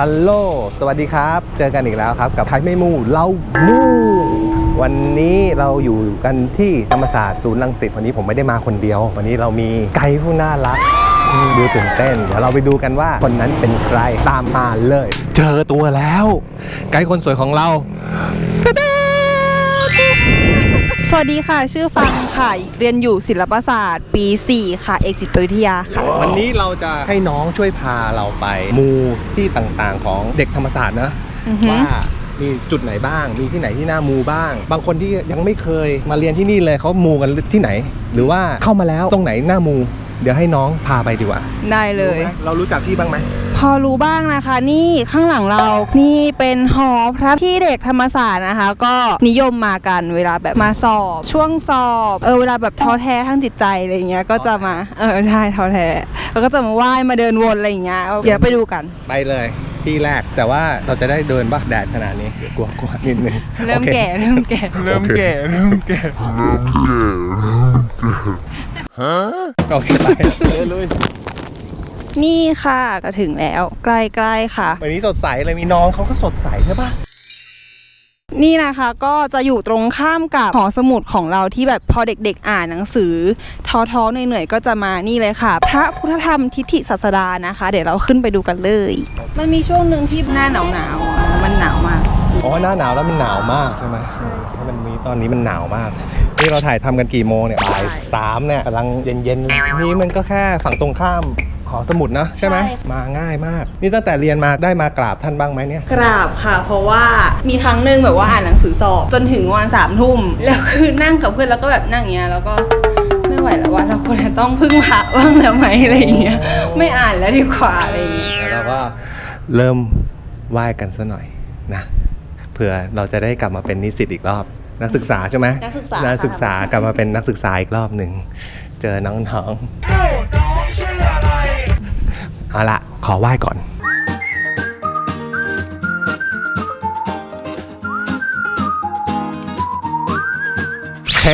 ฮัลโหล สวัสดีครับ เจอกันอีกแล้วครับ กับใครไม่มู่เรามู่วันนี้เราอยู่กันที่ธรรมศาสตร์ศูนย์รังสิตวันนี้ผมไม่ได้มาคนเดียว วันนี้เรามีไกด์ผู้น่ารักดูตื่นเต้น เดี๋ยวเราไปดูกันว่าคนนั้นเป็นใครตามมาเลย เจอตัวแล้ว ไกด์คนสวยของเรา สวัสดีค่ะ ชื่อฟังค่ะ เรียนอยู่ศิลปศาสตร์ ปี 4 ค่ะ เอกจิตวิทยาค่ะ วันนี้เราจะให้น้องช่วยพาเราไปมูที่ต่างๆของเด็กธรรมศาสตร์นะอือฮึว่ามีจุดไหนบ้าง มีที่ไหนที่น่ามูบ้าง บางคนที่ยังไม่เคยมาเรียนที่นี่เลยเขามูกันที่ไหน หรือว่าเข้ามาแล้วตรงไหนน่ามู เดี๋ยวให้น้องพาไปดีกว่า ได้เลยรู้ไหมเรารู้จักที่บ้างไหมพ อรู้บ้างนะคะ นี่ข้างหลังเรานี่เป็นหอพระที่เด็กธรรมศาสตร์นะคะ ก็นิยมมากันเวลาแบบมาสอบ ช่วงสอบเออเวลาแบบท้อแท้ทางจิตใจอะไรอย่างเงี้ยก็จะมาเออใช่ท้อแท้แล้วก็จะมาไหว้มาเดินวนอะไรอย่างเงี้ยเดี๋ยวไปดูกัน ไปเลยที่แรกแต่ว่าเราจะได้เดินบ้าแดดขนาดนี้กลัวกลัวนิดนึงเริ่มโอคแก่เริ่มแก่เริ่มแก่เริ่มแก่โอเคไปเลย นี่ค่ะก็ถึงแล้ว ใกล้ๆค่ะ วันนี้สดใสเลยมีน้องเขาก็สดใสใช่ปะนี่นะคะก็จะอยู่ตรงข้ามกับหอสมุดของเราที่แบบพอเด็กๆ อ่านหนังสือท้อๆเหนื่อยๆก็จะมานี่เลยค่ะ พระพุทธธรรมทิฏฐิศาสดานะคะ เดี๋ยวเราขึ้นไปดูกันเลย มันมีช่วงหนึ่งที่หน้าหนาวๆอะมันหนาวมากอ๋อหน้าหนาวแล้วมันหนาวมากใช่ไหมมันมีตอนนี้มันหนาวมากนี่เราถ่ายทำกันกี่โมงเนี่ยบ่ายสามเนี่ยกำลังเย็นๆเลยนี่มันก็แค่ฝั่งตรงข้าม หอสมุดนะใช่ไหมมาง่ายมาก นี่ตั้งแต่เรียนมาได้มากราบท่านบ้างไหมเนี่ย กราบค่ะ เพราะว่ามีครั้งหนึ่งแบบว่าอ่านหนังสือสอบจนถึงวันสามทุ่มแล้วคือนั่งกับเพื่อนแล้วก็แบบนั่งอย่างเงี้ยแล้วก็ไม่ไหวแล้วว่าเราควรจะต้องพึ่งพระบ้างแล้วไหมอะไรอย่างเงี้ยไม่อ่านแล้วดีกว่าอะไรอย่างเงี้ย แล้วเราก็เริ่มไหว้กันซะหน่อยนะเผื่อเราจะได้กลับมาเป็นนิสิตอีกรอบ นักศึกษาใช่ไหมนักศึกษานักศึกษากลับมาเป็นนักศึกษาอีกรอบหนึ่งเจอน้องๆ เอาละขอไหว้ก่อนโอเค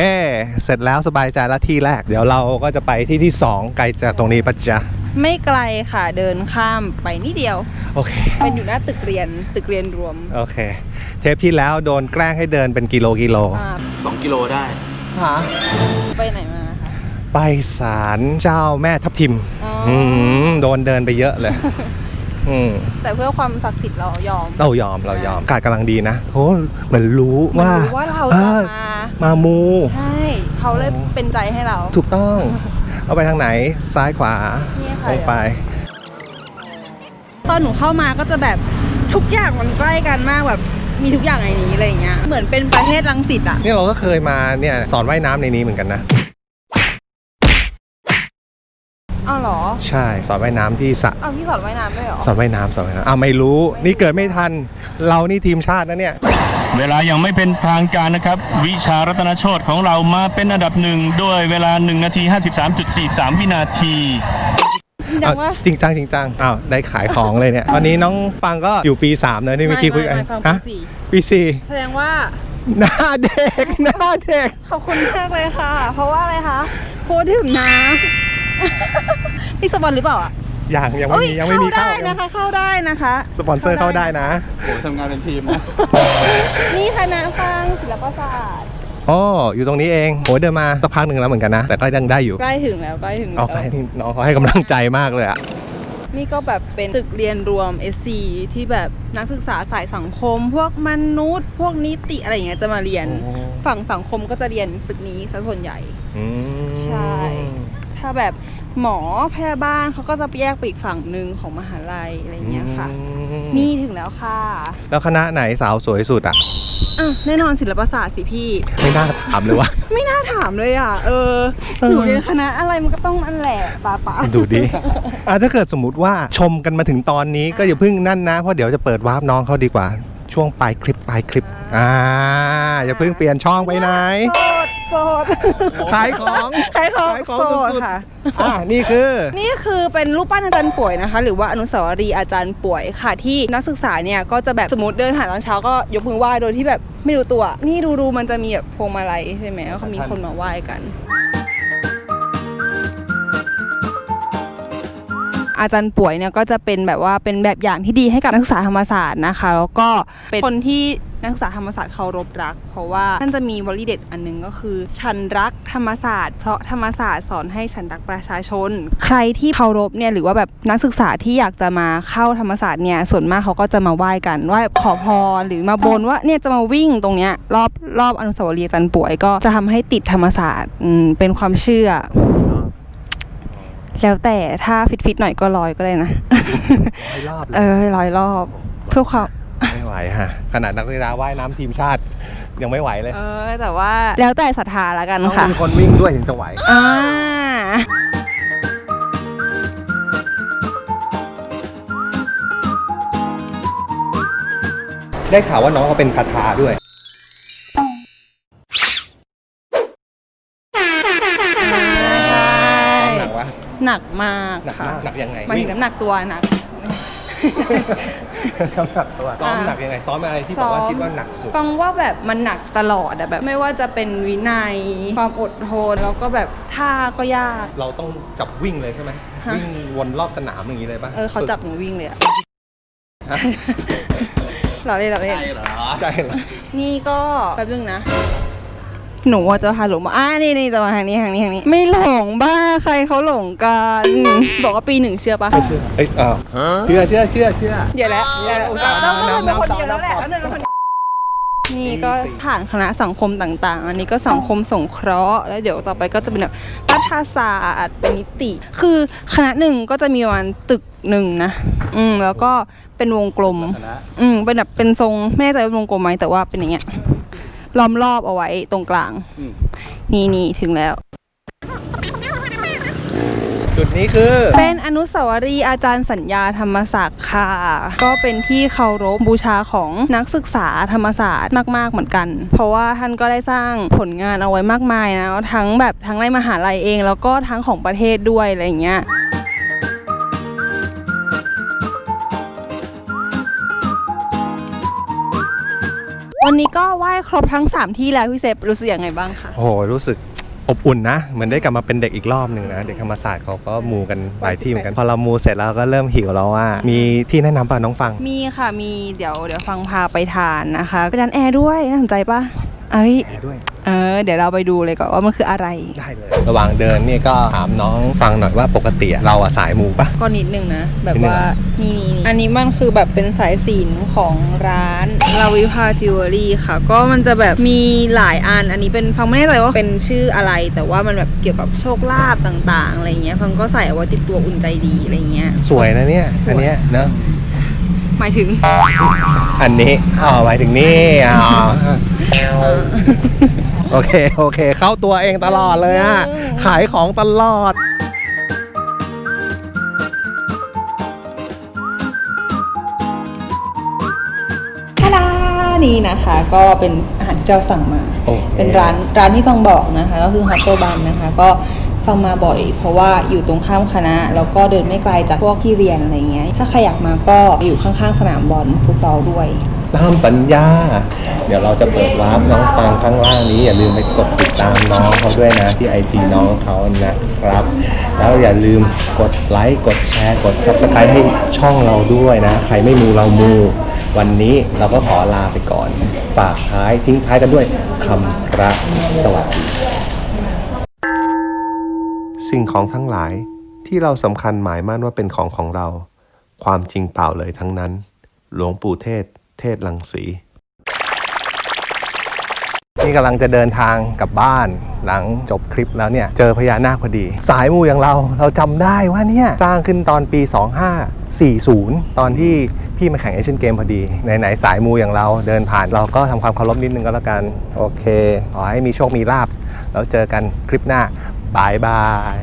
เสร็จแล้วสบายใจแล้วที่แรก เดี๋ยวเราก็จะไปที่ที่ 2 ไกลจากตรงนี้ปะจ๊ะ ไม่ไกลค่ะเดินข้ามไปนิดเดียว โอเค เป็นอยู่หน้าตึกเรียนตึกเรียนรวม โอเค เทปที่แล้วโดนแกล้งให้เดินเป็นกิโลกิโลอ่า2กิโลได้ฮะไปไหนมาคะ ไปศาลเจ้าแม่ทับทิมอ๋ ออมโดนเดินไปเยอะเลย อืมแต่เพื่อความศักดิ์สิทธิ์เรายอม เรายอมเรายอมอากาศกำลังดีนะโอ้เหมือนรู้มันว่ารู้ว่าเราอจะอมา มามู ใช่ เขาเลยเป็นใจให้เรา ถูกต้อง เอาไปทางไหนซ้ายขวานี่ค่ะ ลงไป ตอนหนูเข้ามาก็จะแบบทุกอย่างมันใกล้กันมากแบบมีทุกอย่างในนี้อะไรอย่างเงี้ย เหมือนเป็นประเทศลังสิตอะนี่เราก็เคยมาเนี่ยสอนว่ายน้ำในนี้เหมือนกันนะ อ้าวเหรอใช่สอนว่ายน้ำที่สระอ้าวพี่สอนว่ายน้ำด้วยเหรอสอนว่ายน้ำสอนว่ายน้ำอะไม่รู้ นี่เกิดไม่ทัน เรานี่ทีมชาตินะเนี่ย เวลายังไม่เป็นทางการนะครับ วิชารัตนโชตของเรามาเป็นอันดับหนึ่งด้วยเวลา 1 นาที 53.43 วินาที จริงจังว่าจริงจังจริงจังอ้าวได้ขายของเลยเนี่ย ตอนนี้น้องฟังก็อยู่ปี3เลยนี่เมื่อกี้คุยกันไม่ไม่ฟังฮะปีสี่ ปีสี่แสดงว่าหน้าเด็กหน้าเด็ก ขอบคุณมากเลยค่ะ เพราะว่าอะไรคะโพดื่มน้ำ นี่สปอนหรือเปล่าอะอย่างยังไม่มียังไม่มีเข้าเข้าได้นะคะ เข้าได้นะคะ สปอนเซอร์เข้าได้นะโอ้ทำงานเป็นทีมนะนี่คณะฟังศิลปศาสตร์อ๋ออยู่ตรงนี้เองโอ้ยเดินมาสักพักหนึ่งแล้วเหมือนกันนะ แต่ก็ยังได้อยู่ใกล้ถึงแล้วใกล้ถึงแล้เอาวไปน้องเขาให้กำลังใจมากเลยอะนี่ก็แบบเป็นตึกเรียนรวม SC ที่แบบนักศึกษาสายสังคม พวกมนุษย์ พวกนิติอะไรอย่างเงี้ยจะมาเรียน ฝั่งสังคมก็จะเรียนตึกนี้ซะส่วนใหญ่อืมใช่ ถ้าแบบหมอพยาบาลเขาก็จะแยกไปอีกฝั่งหนึ่งของมหาลัยอะไรอย่างเงี้ยค่ะอืมนี่ถึงแล้วค่ะ แล้วคณะไหนสาวสวยสุดอะอะแน่นอนศิลปศาสตร์สิพี่ ไม่น่าถามเลยว่า ไม่น่าถามเลยอะ เออเออหนูเรียนคณะอะไรมันก็ต้องนั่นแหละป้าป้าดูดิอะถ้าเกิดสมมุติว่าชมกันมาถึงตอนนี้ก็อย่าเพิ่งนั่นนะ เพราะเดี๋ยวจะเปิดวาร์ปน้องเขาดีกว่า ช่วงปลายคลิปปลายคลิป อ่า อย่าเพิ่งเปลี่ยนช่องไปไหนโสดโสดขายของขายของขายของโสดสุดๆค่ะ อ่านี่คือ นี่คือเป็นรูปปั้นอาจารย์ป่วยนะคะ หรือว่าอนุสาวรีย์อาจารย์ป่วยค่ะ ที่นักศึกษาเนี่ยก็จะแบบสมมติเดินผ่านตอนเช้าก็ยกมือไหว้โดยที่แบบไม่รู้ตัว นี่ดูดูๆมันจะมีแบบพวงมาลัยใช่ไหมแล้วเขามีคนมาไหว้กัน อาจารย์ป่วยเนี่ยก็จะเป็นแบบว่าเป็นแบบอย่างที่ดีให้กับนักศึกษาธรรมศาสตร์นะคะ แล้วก็เป็นคนที่นักศึกษาธรรมศาสตร์เคารพรัก เพราะว่าท่านจะมีวลีเด็ดอันหนึงก็คือ ฉันรักธรรมศาสตร์ เพราะธรรมศาสตร์สอนให้ฉันรักประชาชน ใครที่เคารพเนี่ยหรือว่าแบบนักศึกษาที่อยากจะมาเข้าธรรมศาสตร์เนี่ยส่วนมากเขาก็จะมาไหว้กันไหว้ขอพรหรือมาบนว่าเนี่ยจะมาวิ่งตรงเนี้ยรอบรอบอนุสาวรีย์อาจารย์ป่วยก็จะทำให้ติดธรรมศาสตร์เป็นความเชื่อ แล้วแต่ถ้าฟิตๆหน่อยก็ร้อยก็ได้นะ ร้อยรอบเลเอยอร้อยรอบ เพื่อความ ไม่ไหวฮะ ขนาดนักกีฬาว่ายน้ำทีมชาติ ยังไม่ไหวเลยเออ แต่ว่าแล้วแต่ศรัทธาละกันต้องค่ะ มีคนวิ่งด้วยถึงจะไหว อ่า ได้ข่าวว่าน้องเขาเป็นคาถาด้วย หนักมากหนักค่ะมากหนักยังไงหมายถึงน้ำหนักตัวหนัก น้ำหนักตัวซ้อมอ่าหนักยังไงซ้อมอะไรที่บอกว่าคิดว่าหนักสุด ฟังว่าแบบมันหนักตลอดอะแบบไม่ว่าจะเป็นวินัย ความอดทนแล้วก็แบบท่าก็ยาก เราต้องจับวิ่งเลยใช่ไหมฮะ วิ่งวนรอบสนามอย่างนี้เลยป่ะเออเขาจับหนูวิ่งเลยอะฮะเราเล่นเราเล่นใช่เหรอใช่เหรอ นี่ก็แป๊บนึงนะ หนูอะจะพาหลงมาอ่านี่นี่จะมาทางนี้ทางนี้ทางนี้ ไม่หลงบ้าใครเขาหลงกันบอกว่าปีหนึ่งเชื่อปะเอ้ยอ้าวเชื่อเชื่อเชื่อเชื่อเดี๋ยวแล้วเดี๋ยวแล้วอุตส่าห์ต้องต้องน้ำเป็นคนน้ำเดียวแล้วแหละน้ำต้องเป็นคนนี่ก็ผ่านคณะสังคมต่างๆ อันนี้ก็สังคมสงเคราะห์ แล้วเดี๋ยวต่อไปก็จะเป็นแบบรัฐศาสตร์เป็นนิติ คือคณะหนึ่งก็จะมีประมาณตึกหนึ่งนะ อืมแล้วก็เป็นวงกลมคณะอืมเป็นแบบเป็นทรงไม่แน่ใจว่าเป็นวงกลมไหมแต่ว่าเป็นอย่างเงี้ย ล้อมรอบเอาไว้ตรงกลาง อืม นี่นี่ถึงแล้ว จุดนี้คือเป็นอนุสาวรีย์อาจารย์สัญญาธรรมศาสตร์ค่ะ ก็เป็นที่เคารพบูชาของนักศึกษาธรรมศาสตร์มาก ๆ เหมือนกัน เพราะว่าท่านก็ได้สร้างผลงานเอาไว้มากมายนะ ทั้งแบบทั้งในมหาลัยเอง แล้วก็ทั้งของประเทศด้วยอะไรอย่างเงี้ย วันนี้ก็ไหว้ครบทั้ง 3 ที่แล้วพี่เซฟรู้สึกยังไงบ้างคะ โอ้โหรู้สึกอบอุ่นนะ เหมือนได้กลับมาเป็นเด็กอีกรอบหนึ่งนะ เด็กธรรมศาสตร์เขาก็มูกันหลายที่เหมือนกัน พอเรามูเสร็จแล้วก็เริ่มหิวแล้วว่า มีที่แนะนำป่ะน้องฟัง มีค่ะมีเดี๋ยวเดี๋ยวฟังพาไปทานนะคะ ไปร้านแอร์ด้วยน่าสนใจปะเอ้ยด้วย เออเดี๋ยวเราไปดูเลยก่อนว่ามันคืออะไร ได้เลย ระหว่างเดินนี่ก็ถามน้องฟังหน่อยว่าปกติเราอะสายมูปะ ก็นิดนึงนะ แบบนิดนึงว่านี่นี่นี่อันนี้มันคือแบบเป็นสายสินของร้านลาวิพาจิวเวลรี่ค่ะ ก็มันจะแบบมีหลายอัน อันนี้เป็นฟังไม่แน่ใจว่าเป็นชื่ออะไร แต่ว่ามันแบบเกี่ยวกับโชคลาภต่างๆอะไรเงี้ยฟังก็ใส่เอาไว้ติดตัวอุ่นใจดีอะไรเงี้ย สวยนะเนี่ยสวยอันเนี้ยเนอะ หมายถึงอันนี้อ๋อหมายถึงนี่อ๋อโอเคโอเค เข้าตัวเองตลอดเลยอะขายของตลอดทาดานี่นะคะก็เป็นอาหารที่เราสั่งมาโอเคเป็นร้านร้านที่ฟังบอกนะคะ ก็คือฮอตโตบันนะคะ ก็ ฟังมาบ่อย เพราะว่าอยู่ตรงข้ามคณะ แล้วก็เดินไม่ไกลจากพวกที่เรียนอะไรเงี้ย ถ้าใครอยากมาก็อยู่ข้างๆสนามบอลฟุตซอลด้วย ตามสัญญา เดี๋ยวเราจะเปิดวาร์ปน้องฟังข้างล่างนี้ อย่าลืมไปกดติดตามน้องเขาด้วยนะที่ไอจีน้องเขานะครับ แล้วอย่าลืมกดไลค์กดแชร์กด subscribe ให้ช่องเราด้วยนะ ใครไม่มูเรามูวันนี้เราก็ขอลาไปก่อน ฝากท้ายทิ้งท้ายกันด้วยคำพระสวัสดี สิ่งของทั้งหลายที่เราสำคัญหมายมั่นว่าเป็นของของเรา ความจริงเปล่าเลยทั้งนั้น หลวงปู่เทศ เทศลังสีนี่กำลังจะเดินทางกลับบ้านหลังจบคลิปแล้วเนี่ย เจอพญานาคพอดี สายมูอย่างเราเราจำได้ว่าเนี่ย สร้างขึ้นตอนปี 2540 ตอนที่พี่มาแข่งเอเชียนเกมพอดี ไหนๆสายมูอย่างเราเดินผ่านเราก็ทำความเคารพนิดนึงก็แล้วกัน โอเค ขอให้มีโชคมีลาบแล้วเจอกันคลิปหน้า บายบาย